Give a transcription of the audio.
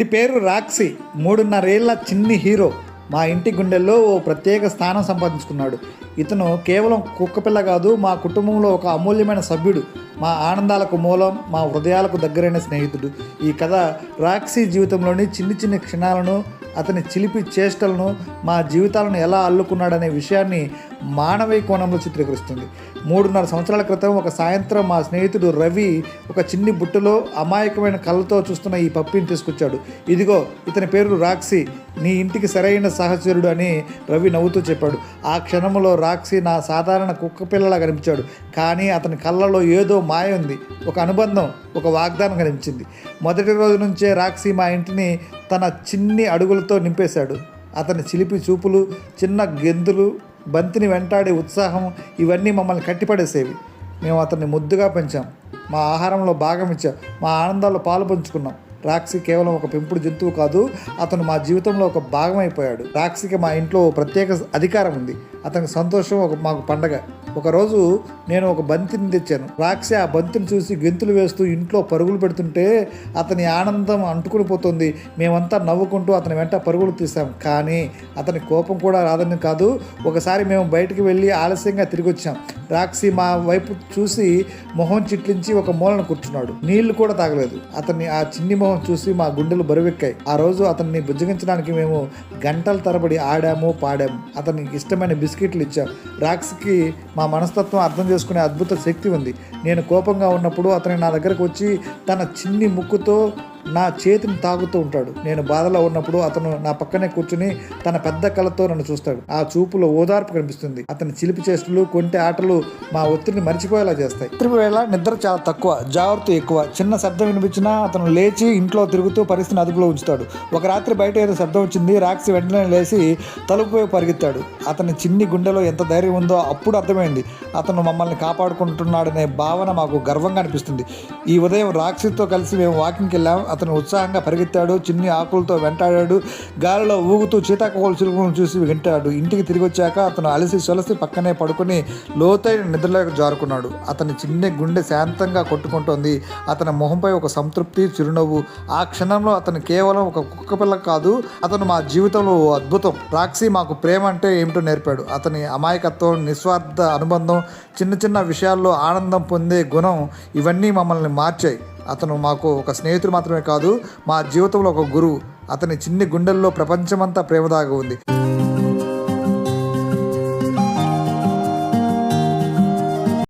వీడి పేరు రాక్సీ. మూడున్నరేళ్ళ చిన్ని హీరో. మా ఇంటి గుండెల్లో ఓ ప్రత్యేక స్థానం సంపాదించుకున్నాడు. ఇతను కేవలం కుక్కపిల్ల కాదు మా కుటుంబంలో ఒక అమూల్యమైన సభ్యుడు. మా ఆనందాలకు మూలం మా హృదయాలకు దగ్గరైన స్నేహితుడు. ఈ కథ రాక్సీ జీవితంలోని చిన్ని చిన్ని క్షణాలను అతని చిలిపి చేష్టలను మా జీవితాలను ఎలా అల్లుకున్నాడనే విషయాన్ని మానవీయ కోణంలో చిత్రీకరిస్తుంది. మూడున్నర సంవత్సరాల క్రితం ఒక సాయంత్రం మా స్నేహితుడు రవి ఒక చిన్ని బుట్టలో అమాయకమైన కళ్ళతో చూస్తున్న ఈ పప్పిని తీసుకొచ్చాడు. ఇదిగో ఇతని పేరు రాక్సీ. నీ ఇంటికి సరైన సహచరుడు అని రవి నవ్వుతూ చెప్పాడు. ఆ క్షణంలో రాక్సీ నా సాధారణ కుక్క పిల్లలా కనిపించాడు కానీ అతని కళ్ళలో ఏదో మాయ ఉంది. ఒక అనుబంధం ఒక వాగ్దానం కనిపించింది. మొదటి రోజు నుంచే రాక్సీ మా ఇంటిని తన చిన్ని అడుగులతో నింపేశాడు. అతని చిలిపి చూపులు చిన్న గెంతులు బంతిని వెంటాడే ఉత్సాహం ఇవన్నీ మమ్మల్ని కట్టిపడేసేవి. మేము అతన్ని ముద్దుగా పెంచాం. మా ఆహారంలో భాగం ఇచ్చాం. మా ఆనందాల్లో పాలు పంచుకున్నాం. రాక్సీ కేవలం ఒక పెంపుడు జంతువు కాదు అతను మా జీవితంలో ఒక భాగం అయిపోయాడు రాక్సీకి మా ఇంట్లో ప్రత్యేక అధికారం ఉంది. అతనికి సంతోషం ఒక మాకు పండగ. ఒకరోజు నేను ఒక బంతిని తెచ్చాను. రాక్షి ఆ బంతిని చూసి గెంతులు వేస్తూ ఇంట్లో పరుగులు పెడుతుంటే అతని ఆనందం అంటుకుని పోతుంది. మేమంతా నవ్వుకుంటూ అతని వెంట పరుగులు తీసాం కానీ అతని కోపం కూడా రాదని కాదు. ఒకసారి మేము బయటికి వెళ్ళి ఆలస్యంగా తిరిగి వచ్చాం రాక్సి మా వైపు చూసి మొహం చిట్లించి ఒక మూలన కూర్చున్నాడు. నీళ్ళు కూడా తాగలేదు. అతన్ని ఆ చిన్ని మొహం చూసి మా గుండెలు బరువెక్కాయి. ఆ రోజు అతన్ని బుజ్జగించడానికి మేము గంటల తరబడి ఆడాము పాడాము. అతనికి ఇష్టమైన బిస్కెట్లు ఇచ్చాం. రాక్స్కి మా మనస్తత్వం అర్థం చేసుకునే అద్భుత శక్తి ఉంది. నేను కోపంగా ఉన్నప్పుడు అతని నా దగ్గరకు వచ్చి తన చిన్ని ముక్కుతో నా చేతిని తాగుతూ ఉంటాడు. నేను బాధలో ఉన్నప్పుడు అతను నా పక్కనే కూర్చుని తన పెద్ద కళ్ళతో నన్ను చూస్తాడు. ఆ చూపులో ఓదార్పు కనిపిస్తుంది. అతని చిలిపి చేష్టలు కొంటే ఆటలు మా ఒత్తిడిని మర్చిపోయేలా చేస్తాయి. రాత్రి వేళ నిద్ర చాలా తక్కువ జాగ్రత్త ఎక్కువ. చిన్న శబ్దం వినిపించినా అతను లేచి ఇంట్లో తిరుగుతూ పరిస్థితిని అదుపులో ఉంచుతాడు. ఒక రాత్రి బయట ఏదో శబ్దం వచ్చింది. రాక్సి వెంటనే లేచి తలుపు వైపు పరిగెత్తాడు. అతని చిన్ని గుండెలో ఎంత ధైర్యం ఉందో అప్పుడు అర్థమైంది. అతను మమ్మల్ని కాపాడుకుంటున్నాడనే భావన మాకు గర్వంగా అనిపిస్తుంది. ఈ ఉదయం రాక్షితో కలిసి మేము వాకింగ్కి వెళ్ళాం. అతను ఉత్సాహంగా పరిగెత్తాడు చిన్ని ఆకులతో వెంటాడాడు గాలిలో ఊగుతూ చీతాకోలు చిలుకలను చూసి వింటాడు. ఇంటికి తిరిగి వచ్చాక అతను అలసి సొలసి పక్కనే పడుకొని లోతైన నిద్రలోకి జారుకున్నాడు. అతని చిన్న గుండె శాంతంగా కొట్టుకుంటోంది. అతని మొహంపై ఒక సంతృప్తి చిరునవ్వు. ఆ క్షణంలో అతను కేవలం ఒక కుక్క పిల్ల కాదు అతను మా జీవితంలో ఓ అద్భుతం. రాక్సీ మాకు ప్రేమ అంటే ఏమిటో నేర్పాడు. అతని అమాయకత్వం నిస్వార్థ అనుబంధం చిన్న చిన్న విషయాల్లో ఆనందం పొందే గుణం ఇవన్నీ మమ్మల్ని మార్చాయి. అతను మాకు ఒక స్నేహితుడు మాత్రమే కాదు మా జీవితంలో ఒక గురువు. అతని చిన్ని గుండెల్లో ప్రపంచమంతా ప్రేమ దాగి ఉంది.